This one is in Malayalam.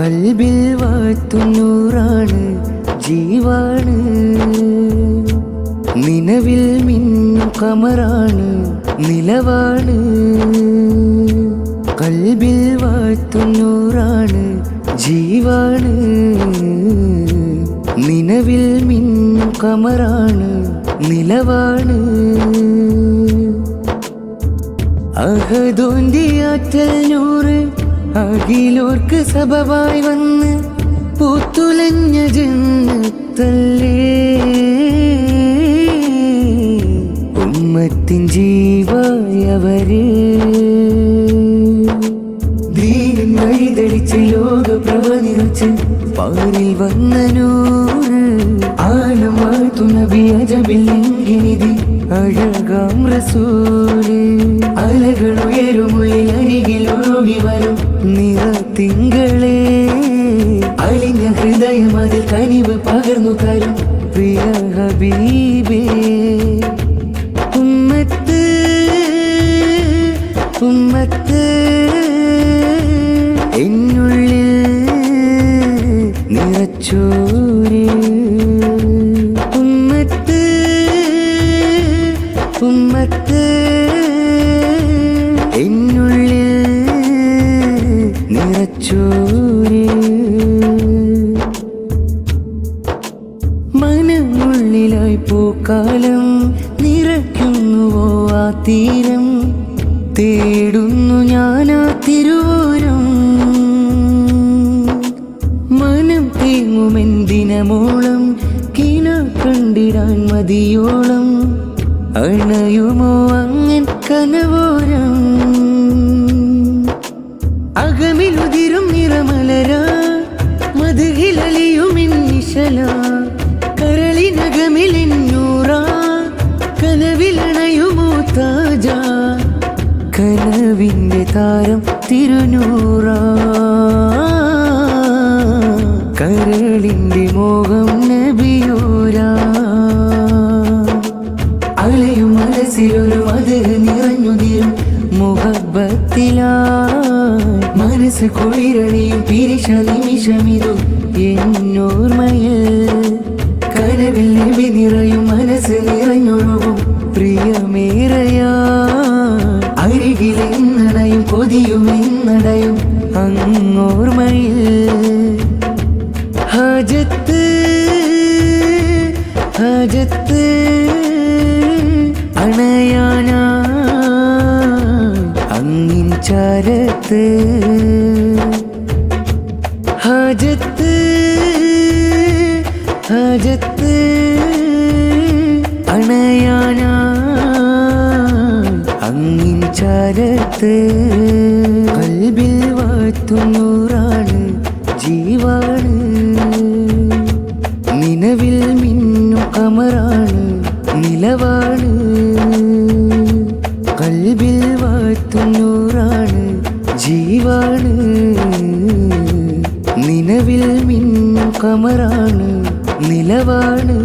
കൽബിൽ വാഴ്ത്തുന്നൂറാണ് ജീവാണ്. നിലവിൽ മിന്നും കമറാണ് നിലവാണ്. കൽബിൽ വാഴ്ത്തുന്നൂറാണ് ജീവാണ്. നിലവിൽ മിന്നും കമറാണ് നിലവാണ്. അഹദോന്റെ ആറ്റൽ സഭവായി വന്ന് പൂത്തുലഞ്ഞ ജന്മത്തല്ലേ ഉമ്മത്തിൻ ജീവായവരെ ദീനം വഴിതെളിച്ച് ലോക പ്രഭ പാറിൽ വന്ന നൂറ് ആലം വാഴ്ത്തു നബി അജബിൽ എങ്കിനിതി അഴകാം റസൂൽ. അലകൾ ഉയരുമുള്ളിൽ അരികിൽ ഒഴുകി വരും നിറ തിങ്കളേ. അലിഞ്ഞ ഹൃദയം അതിൽ കനിവ് പകർന്നു തരും പ്രിയ ഹബീബേ. ഉമ്മത്ത് ഉമ്മത്ത് എന്നുള്ളിൽ നിറച്ചോര്. ഉമ്മത്ത് ഉമ്മത്ത് നിറച്ചോര് മനമുള്ളിലായി പൂക്കാലം നിറയ്ക്കുന്നുവോ ആ തീരം? തേടുന്നു ഞാൻ ആ തിരുവോരം മനം തേങ്ങുമെന്തിനമോളം കിണ കണ്ടിടാൻ മതിയോളം. അണയുമോ അങ്ങൻ കനവോരം? മധുകിലലിയുമിന്നിശല കരളിനകമിലിന്നൂറ. കനവിലണയുമോ താജ കനവിന്റെ താരം തിരുനൂറ. കരളിന്റെ മോഹം നബിയൂരാ. അലയും മനസ്സിലൊരു മത് നിറഞ്ഞുതിരും മുഹബത്തിലായി മനസ്സ് കുളിരണിയും പിരിശ നിമിഷമിതു എന്നോർമയ കനവിൽ നബി നിറയും മനസ്സ് നിറഞ്ഞൊഴുകും പ്രിയമേറയാ. അരികിൽ എന്നടയും കൊതിയും എന്നടയും അങ്ങോർമയ ഹാജത്ത് ഹാജത്ത് അണയാനാ അങ്ങിൻ ഹജത്ത് ഹാജത്ത് അണയാനാ അങ്ങിൻ ചാരത്ത് കൽബിൽ വാഴ്ത്തുന്നൂറാണ് ജീവാണ്. നിലവിൽ മിന്നു കമറാണ് നിലവാണ്. കൽബിൽ വാഴ്ത്തുന്നൂറാണ് നിൻ കമറാണ് നിലവാണ്.